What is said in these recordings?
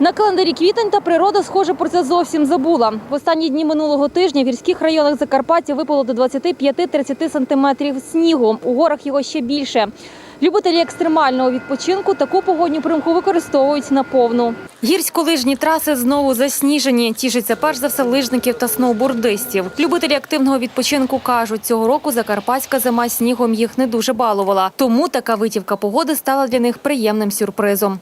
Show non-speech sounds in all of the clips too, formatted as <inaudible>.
На календарі квітень та природа, схоже, про це зовсім забула. В останні дні минулого тижня в гірських районах Закарпаття випало до 25-30 сантиметрів снігу. У горах його ще більше. Любителі екстремального відпочинку таку погодню примху використовують наповну. Гірсько-лижні траси знову засніжені. Тішиться перш за все лижників та сноубордистів. Любителі активного відпочинку кажуть, цього року закарпатська зима снігом їх не дуже балувала. Тому така витівка погоди стала для них приємним сюрпризом.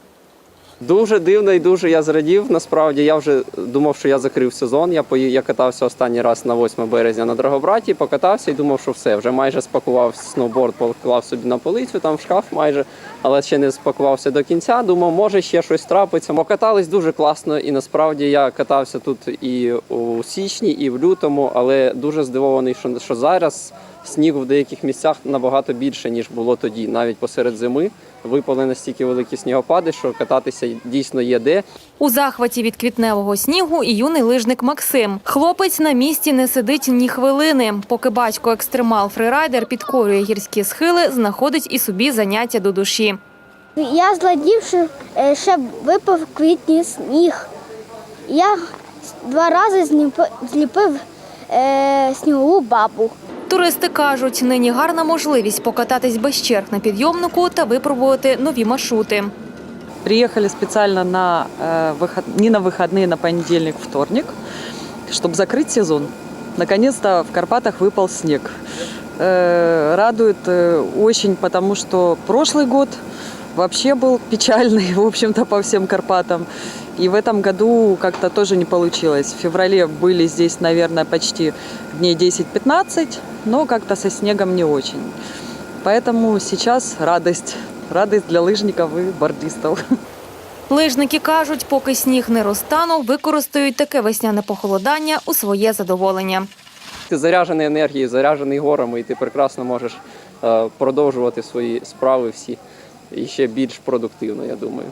Дуже дивно і дуже я зрадів. Насправді я вже думав, що я закрив сезон. Я пої... я катався останній раз на 8 березня на Драгобраті, покатався і думав, що все, вже майже спакував сноуборд, поклав собі на полицю, там в шкаф майже, але ще не спакувався до кінця. Думав, може ще щось трапиться. Покатались дуже класно, і насправді я катався тут і у січні, і в лютому, але дуже здивований, що, що зараз снігу в деяких місцях набагато більше ніж було тоді, навіть посеред зими. Випали настільки великі снігопади, що кататися дійсно є де. У захваті від квітневого снігу і юний лижник Максим. Хлопець на місці не сидить ні хвилини. Поки батько екстремал фрирайдер підкорює гірські схили, знаходить і собі заняття до душі. Я зладів, що е, ще випав квітні сніг. Я два рази зліпив, зліпив е, снігову бабу. Туристи кажуть, нині гарна можливість покататись без черг на підйомнику та випробувати нові маршрути. Приехали специально на, э, выход... не на выходные, на понедельник, вторник, чтобы закрыть сезон. Наконец-то в Карпатах выпал снег. Э, радует э, очень, потому что прошлый год вообще был печальный, в <laughs> общем-то, по всем Карпатам. И в этом году как-то тоже не получилось. В феврале были здесь, наверное, почти дней 10-15, но как-то со снегом не очень. Поэтому сейчас радость. Радость для лыжников и бордистов. Лижники кажуть, поки сніг не розтанув, використають таке весняне похолодання у своє задоволення. Ти заряджений енергією, заряджений горами, і ти прекрасно можеш е, продовжувати свої справи всі і ще більш продуктивно, я думаю.